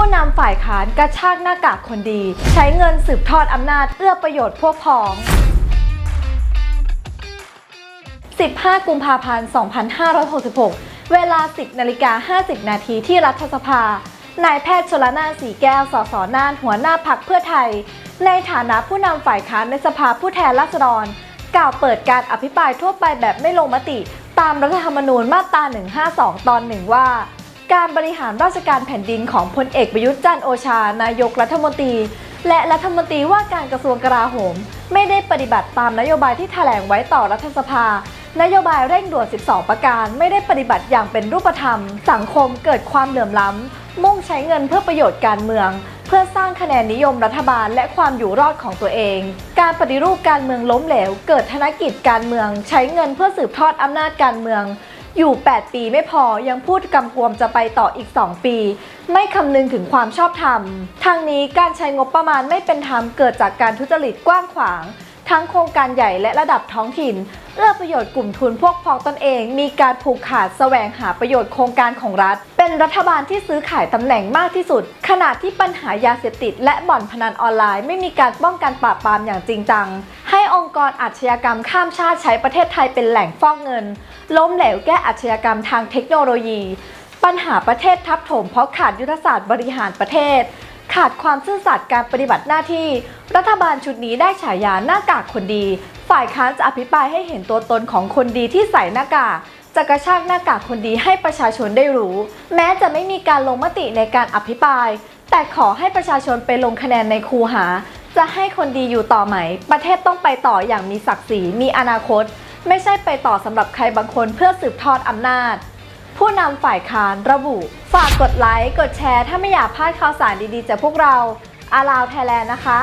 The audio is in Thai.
ผู้นำฝ่ายค้านกระชากหน้ากากคนดี ใช้เงินสืบทอดอำนาจเอื้อประโยชน์พวกพ้อง 15 กุมภาพันธ์ 2566 เวลา 10นาฬิกา50 นาทีที่รัฐสภา นายแพทย์ชลนาสีแก้ว สสน่าน หัวหน้าพักเพื่อไทย ในฐานะผู้นำฝ่ายค้านในสภาผู้แทนราษฎร กล่าวเปิดการอภิปรายทั่วไปแบบไม่ลงมติ ตามรัฐธรรมนูญมาตรา 152 ตอนหนึ่งว่า การบริหารราชการแผ่นดินของพลเอกประยุทธ์จันโอชา นายกรัฐมนตรี และรัฐมนตรีว่าการกระทรวงกลาโหม ไม่ได้ปฏิบัติตามนโยบายที่แถลงไว้ต่อรัฐสภา นโยบายเร่งด่วน 12 ประการ ไม่ได้ปฏิบัติอย่างเป็นรูปธรรม สังคมเกิดความเหลื่อมล้ำ มุ่งใช้เงินเพื่อประโยชน์การเมือง เพื่อสร้างคะแนนนิยมรัฐบาลและความอยู่รอดของตัวเอง การปฏิรูปการเมืองล้มเหลว เกิดธนกิจการเมือง ใช้เงินเพื่อสืบทอดอำนาจการเมือง อยู่ 8 ปีไม่พอยังพูดกำกวมจะไปต่ออีก 2 ปี ไม่คำนึงถึงความชอบธรรมทางนี้การใช้งบประมาณไม่เป็นธรรมเกิดจากการทุจริตกว้างขวาง ทั้งโครงการใหญ่และระดับท้องถิ่นเอื้อประโยชน์กลุ่มทุนพวกพ้องตนเอง มีการผูกขาดแสวงหาประโยชน์โครงการของรัฐ เป็นรัฐบาลที่ซื้อขายตำแหน่งมากที่สุด ขณะที่ปัญหายาเสพติด และบ่อนพนันออนไลน์ ไม่มีการป้องกันปราบปรามอย่างจริงจัง ให้องค์กรอาชญากรรมข้ามชาติใช้ประเทศไทยเป็นแหล่งฟอกเงิน ล้มเหลวแก้อาชญากรรมทางเทคโนโลยี ปัญหาประเทศทับถมเพราะขาดยุทธศาสตร์บริหารประเทศ ขาดความซื่อสัตย์การปฏิบัติหน้าที่ รัฐบาลชุดนี้ได้ฉายาหน้ากากคนดี ฝ่ายค้านจะอภิปรายให้เห็นตัวตนของคนดีที่ใส่หน้ากากจะกระชากหน้ากากคนดีให้ประชาชนได้รู้ แม้จะไม่มีการลงมติในการอภิปราย แต่ขอให้ประชาชนไปลงคะแนนในคูหา จะให้คนดีอยู่ต่อไหม ประเทศต้องไปต่ออย่างมีศักดิ์ศรีมีอนาคต ไม่ใช่ไปต่อสำหรับใครบางคนเพื่อสืบทอดอำนาจ ผู้นำฝ่ายค้านระบุ ฝากกดไลค์ กดแชร์ ถ้าไม่อยากพลาดข่าวสารดีๆจากพวกเราอาราวไทยแลนด์นะคะ